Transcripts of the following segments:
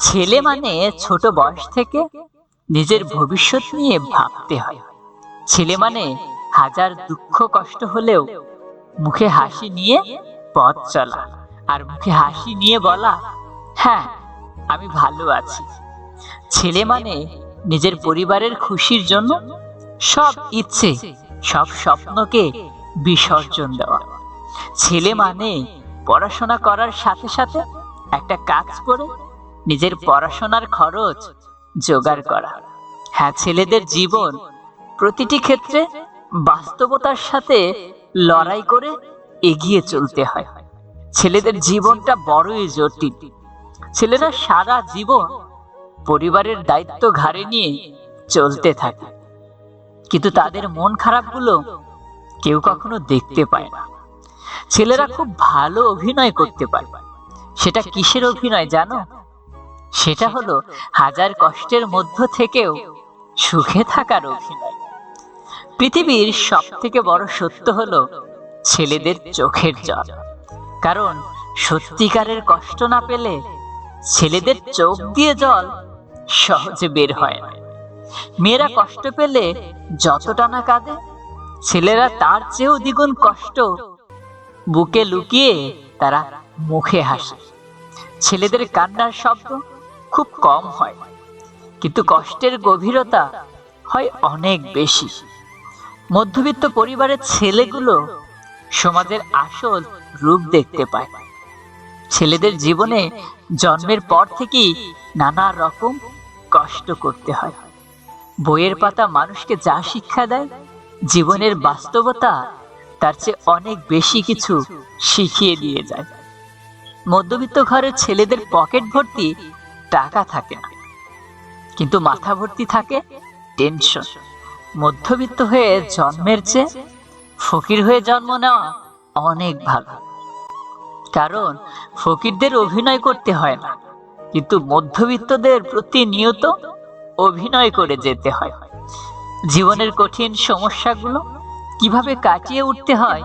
ছেলে মানে ছোট বয়স থেকে নিজের ভবিষ্যৎ নিয়ে ভাবতে হয়। ছেলে মানে হাজার দুঃখ কষ্ট হলেও মুখে হাসি নিয়ে পথ চলা আর মুখে হাসি নিয়ে বলা হ্যাঁ আমি ভালো আছি। ছেলে মানে নিজের পরিবারের খুশির জন্য সব ইচ্ছে, সব স্বপ্নকে বিসর্জন দেওয়া। ছেলে মানে পড়াশোনা করার সাথে সাথে একটা কাজ করে নিজের পড়াশোনার খরচ জোগাড় করা। হ্যাঁ ছেলেদের জীবন প্রতিটি ক্ষেত্রে বাস্তবতার সাথে লড়াই করে এগিয়ে চলতে হয়। ছেলেদের জীবনটা বড়ই জটিল। ছেলেরা সারা জীবন পরিবারের দায়িত্ব ঘাড়ে নিয়ে চলতে থাকে। কিন্তু তাদের মন খারাপগুলো কেউ কখনো দেখতে পায় না। ছেলেরা খুব ভালো অভিনয় করতে পারে। সেটা কিসের অভিনয় জানো? সেটা হলো হাজার কষ্টের মধ্য থেকেও সুখে থাকার অভিনয়। পৃথিবীর সব থেকে বড় সত্য হলো ছেলেদের চোখের জল। কারণ সত্যিকারের কষ্ট না পেলে ছেলেদের চোখ দিয়ে জল সহজে বের হয় না। মেয়েরা কষ্ট পেলে যতটা না কাঁদে, ছেলেরা তার চেয়েও দ্বিগুণ কষ্ট বুকে লুকিয়ে তারা মুখে হাসে। ছেলেদের কান্নার শব্দ খুব কম হয়। কিন্তু কষ্টের গভীরতা হয় অনেক বেশি। মধ্যবিত্ত পরিবারের ছেলেগুলো সমাজের আসল রূপ দেখতে পায়। ছেলেদের জীবনে জন্মের পর থেকেই নানা রকম কষ্ট করতে হয়। বইয়ের পাতা মানুষকে যা শিক্ষা দেয়, জীবনের বাস্তবতা তার চেয়ে অনেক বেশি কিছু শিখিয়ে দিয়ে যায়। মধ্যবিত্ত ঘরের ছেলেদের পকেট ভর্তি টাকা থাকে। না কিন্তু মাথা ভর্তি থাকে টেনশন মধ্যবিত্ত হয়ে জন্মের চেয়ে ফকির হয়ে জন্ম নেওয়া অনেক ভালো। কারণ ফকিরদের অভিনয় করতে হয় না, কিন্তু মধ্যবিত্তদের প্রতিনিয়ত অভিনয় করে যেতে হয়। জীবনের কঠিন সমস্যাগুলো কীভাবে কাটিয়ে উঠতে হয়,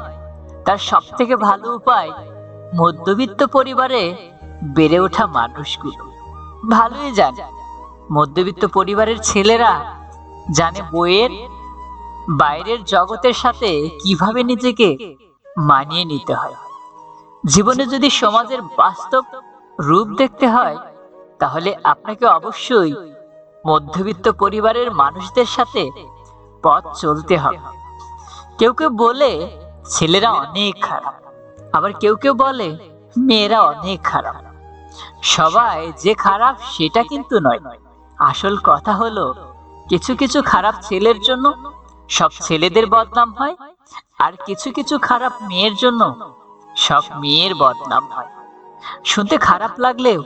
তার সব থেকে ভালো উপায় মধ্যবিত্ত পরিবারে বেড়ে ওঠা মানুষগুলো। ভালোই জানে। মধ্যবিত্ত পরিবারের ছেলেরা জানে বইয়ের বাইরের জগতের সাথে কীভাবে নিজেকে মানিয়ে নিতে হয়। জীবনে যদি সমাজের বাস্তব রূপ দেখতে হয়, তাহলে আপনাকে অবশ্যই মধ্যবিত্ত পরিবারের মানুষদের সাথে পথ চলতে হবে। কেউ কেউ বলে, ছেলেরা অনেক খারাপ। আবার কেউ কেউ বলে, মেয়েরা অনেক খারাপ। সবাই যে খারাপ, সেটা কিন্তু নয়। আসল কথা হলো, কিছু কিছু খারাপ ছেলের জন্য সব ছেলেদের বদনাম হয়, আর কিছু কিছু খারাপ মেয়ের জন্য সব মেয়ের বদনাম হয়। শুনতে খারাপ লাগলেও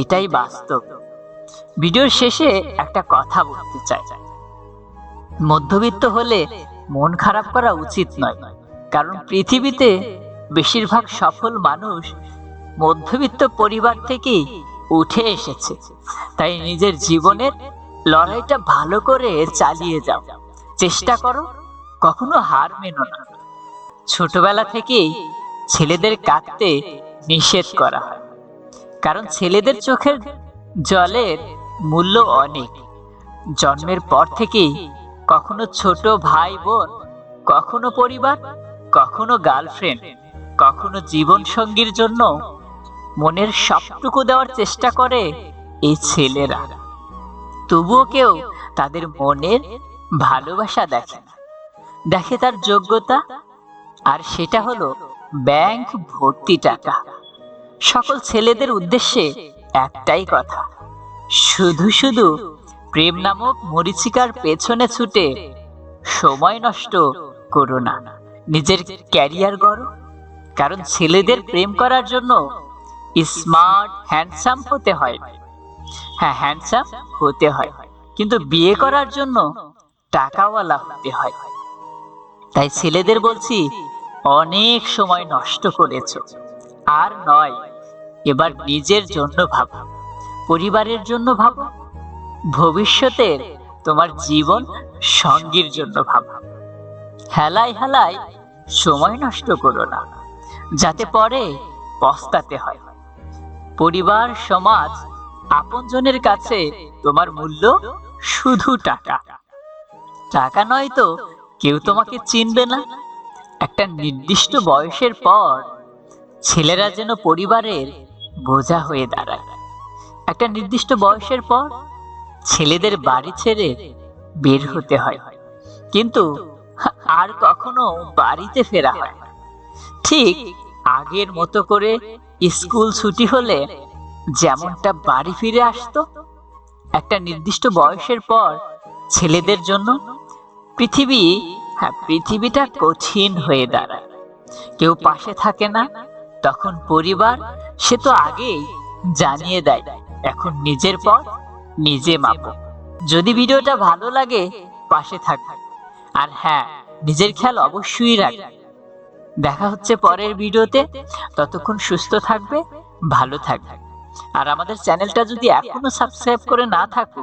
এটাই বাস্তব। ভিডিওর শেষে একটা কথা বলতে চাই। মধ্যবিত্ত হলে মন খারাপ করা উচিত নয়, কারণ পৃথিবীতে বেশিরভাগ সফল মানুষ মধ্যবিত্ত পরিবার থেকেই উঠে এসেছে। তাই নিজের জীবনের লড়াইটা ভালো করে চালিয়ে যাও। চেষ্টা করো, কখনো হার মেনো না। ছোটবেলা থেকেই ছেলেদের কাঁদতে নিষেধ করা কারণ ছেলেদের চোখের জলের মূল্য অনেক। জন্মের পর থেকেই কখনো ছোট ভাই বোন কখনো পরিবার, কখনো গার্লফ্রেন্ড, কখনো জীবন সঙ্গীর জন্য মনের সবটুকু দেওয়ার চেষ্টা করে এই ছেলেরা। তবুও কেউ তাদের মনের ভালোবাসা দেখে না। দেখে তার যোগ্যতা, আর সেটা হলো ব্যাংক ভর্তি টাকা। সকল ছেলেদের উদ্দেশ্যে একটাই কথা, শুধু শুধু প্রেম নামক মরিচিকার পেছনে ছুটে সময় নষ্ট করো না। নিজের ক্যারিয়ার গড়ো, কারণ ছেলেদের প্রেম করার জন্য স্মার্ট হ্যান্ডসাম হতে হয়। হ্যাঁ হ্যান্ডসাম হতে হয়। কিন্তু বিয়ে করার জন্য টাকাওয়ালা হতে হয়। তাই ছেলেদের বলছি, অনেক সময় নষ্ট করেছ। আর নয়, এবার নিজের জন্য ভাবো। পরিবারের জন্য ভাবো। ভবিষ্যতের তোমার জীবন সঙ্গীর জন্য ভাবো। হেলাই হেলাই সময় নষ্ট করো না। যাতে পরে পস্তাতে হয়। পরিবার, সমাজ, আপনজনের কাছে তোমার মূল্য শুধু টাকা। টাকা নয় তো, কেউ তোমাকে চিনবে না। একটা নির্দিষ্ট বয়সের পর ছেলেরা যেন পরিবারের বোঝা হয়ে দাঁড়ায়। একটা নির্দিষ্ট বয়সের পর ছেলেদের বাড়ি ছেড়ে বের হতে হয়। কিন্তু আর কখনো বাড়িতে ফেরা হয়। ঠিক আগের মতো করে স্কুল ছুটি হলে যেমনটা বাড়ি ফিরে আসতো, একটা নির্দিষ্ট বয়সের পর ছেলেদের জন্য পৃথিবী হ্যাঁ পৃথিবীটা কঠিন হয়ে দাঁড়ায়। কেউ পাশে থাকে না, তখন পরিবার সে তো আগেই জানিয়ে দেয়, এখন নিজের পথ নিজে মাপো। যদি ভিডিওটা ভালো লাগে, পাশে থাকবে আর হ্যাঁ নিজের খেয়াল অবশ্যই রাখবে। দেখা হচ্ছে পরের ভিডিওতে। ততক্ষণ সুস্থ থাকবে, ভালো থাকবে। আর আমাদের চ্যানেলটা যদি এখনও সাবস্ক্রাইব করে না থাকো,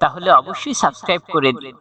তাহলে অবশ্যই সাবস্ক্রাইব করে দিন